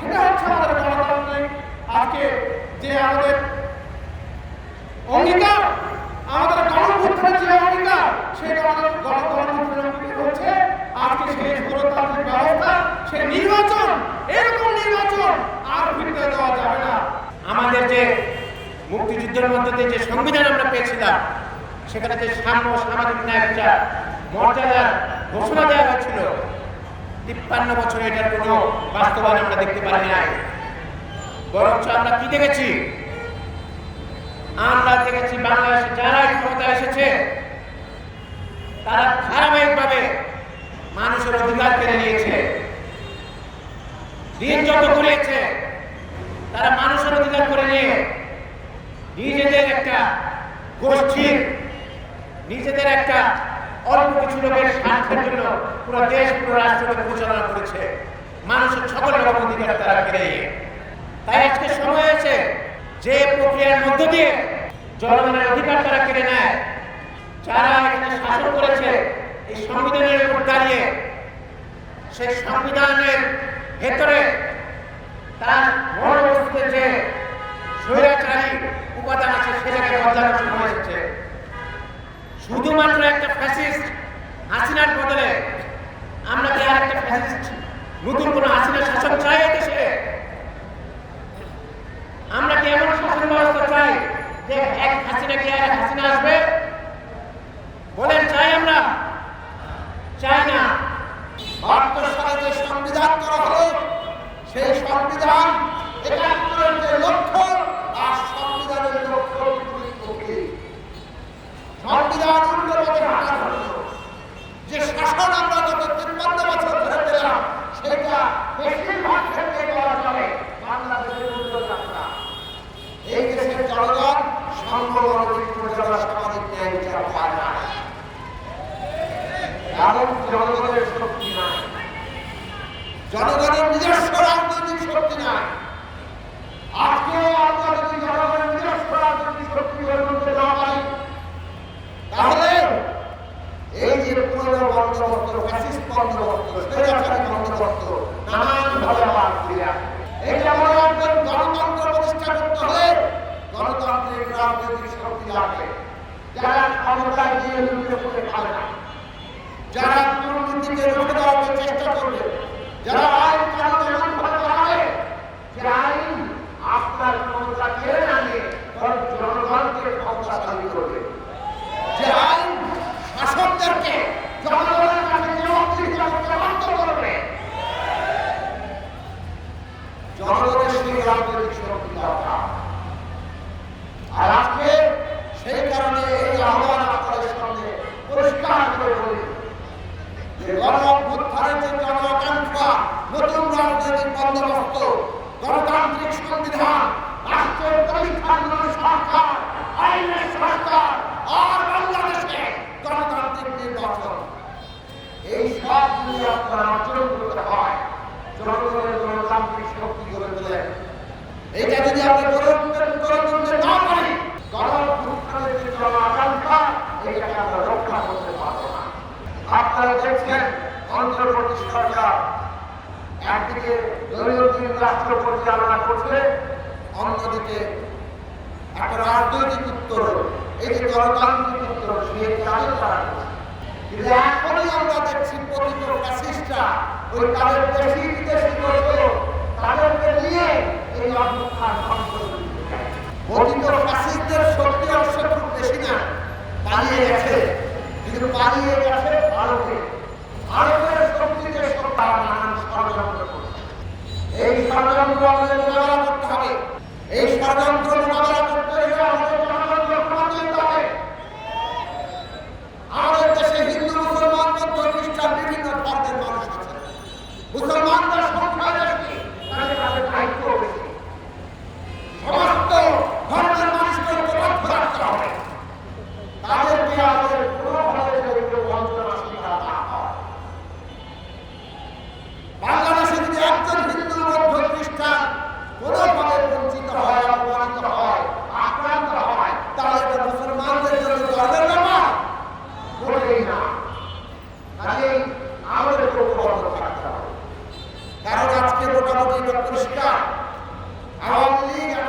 সেটা হচ্ছে আমাদের গণতান্ত্রিক আজকে যে আমাদের অঙ্গীকার, আমাদের গণভুত্থানের যে অঙ্গীকার সেই গণ- গণ- গণভুত্থানের অঙ্গীকার হচ্ছে আজকে গণতান্ত্রিক ব্যবস্থা সেই নির্বাচন, এরকম নির্বাচন আর দেওয়া যাবে না। আমাদের যে মুক্তিযুদ্ধের মধ্যে যে সংবিধান আমরা পেয়েছিলাম, সেখানে যে সাম্য সামাজিক ন্যায় বিচার মর্যাদার ঘোষণা দেওয়া হয়েছিল তিপ্পান্ন বছরে এটার কোনো বাস্তবায়ন আমরা দেখতে পারি নাই। বরঞ্চ আমরা কি দেখেছি? আমরা দেখেছি বাংলাদেশে যারা ক্ষমতা এসেছে, তারা ধারাবাহিকভাবে মানুষের অধিকার কেড়ে নিয়েছে। দিন যত ঘুরেছে তারা মানুষের অধিকার করে নিয়ে নিজেদের একটা গোষ্ঠীর, নিজেদের একটা অল্প কিছু লোকের স্বার্থের জন্য পুরো দেশ, পুরো রাষ্ট্রকে পরিচালনা করেছে। মানুষের সকল রকম অধিকার তারা কেড়ে তাই আজকে সময় হয়েছে যে প্রক্রিয়ার মধ্য দিয়ে জনগণের অধিকার তারা কেড়ে নেয়। যারা এখানে শাসন করেছে, এই সংবিধানের উপর দাঁড়িয়ে সেই সংবিধানের ভেতরে তার মনোবস্তুতে যে স্বৈরাচারী উপাদান আছে, সেটাকে বদলানোর সময় এসেছে। শুধুমাত্র একটা ফ্যাসিস্ট হাসিনার বদলে আমরা কি ফ্যাসিস্ট নতুন কোন হাসিনার শাসন চাই দেশে? আমরা কি এমন শাসন ব্যবস্থা চাই? যে এক হাসিনা কি আর হাসিনা আসবে? বলেন, চাই আমরা? চাই না। বাহাত্তর সালে যে সংবিধান করা হলো, সেই সংবিধান একাত্তরের যে লক্ষ্য সংবিধান উল্টো হাঁটা হলো। যে শাসন আমরা গত তিপ্পান্ন বছর ধরে পেলাম, সেটা বেশিরভাগ ক্ষেত্রে বলা কারণ জনগণের নিজস্ব রাজনৈতিক শক্তি নাই। আজকে জনগণের নিজস্ব রাজনৈতিক শক্তি গড়ে তুলতে না পারি তাহলে লাগবে। যারা আইন কানুন এমন আপনার ক্ষমতা কেড়ে না নিয়ে জনগণকে করবে যে আইন শাসকদেরকে জনগণের কাছে জবাবদিহিতা করতে বাধ্য করবে জনগণের সেই রাজনৈতিক শক্তি দরকার আর আজকে সেই কারণে এই আহ্বান আপনাদের সামনে পরিষ্কার করে বলি যে গণ অভ্যুত্থানের যে জন আকাঙ্ক্ষা নতুন রাজনৈতিক বন্দোবস্ত গণতান্ত্রিক সংবিধান রাষ্ট্রের প্রতিষ্ঠানগুলোর সরকার সরকার এই সব নিয়ে আপনার আচরণ করতে যদি আমরা গড়ে আমরা রক্ষা করতে পারব না। আপনারা দেখছেন সরকার একদিকে দৈনন্দিন রাষ্ট্র পরিচালনা করছে, অন্যদিকে রাজনৈতিক এই যে গণতান্ত্রিক কাজও তারা কিন্তু এখনই আমরা দেখছি প্রকৃত ফ্যাসিস্টরা ওই তাদের দেশি বিদেশি তাদেরকে নিয়ে এই চায়। প্রকৃত ফ্যাসিস্টদের অবশ্য খুব বেশি না, পালিয়ে গেছে। কিন্তু পালিয়ে গেছে ভারতে। ভারতের নানান ষড়যন্ত্র করছে। এই ষড়যন্ত্র আমাদের মোকাবেলা করতে হবে। এই ষড়যন্ত্র পরিষ্কার। আওয়ামী লীগ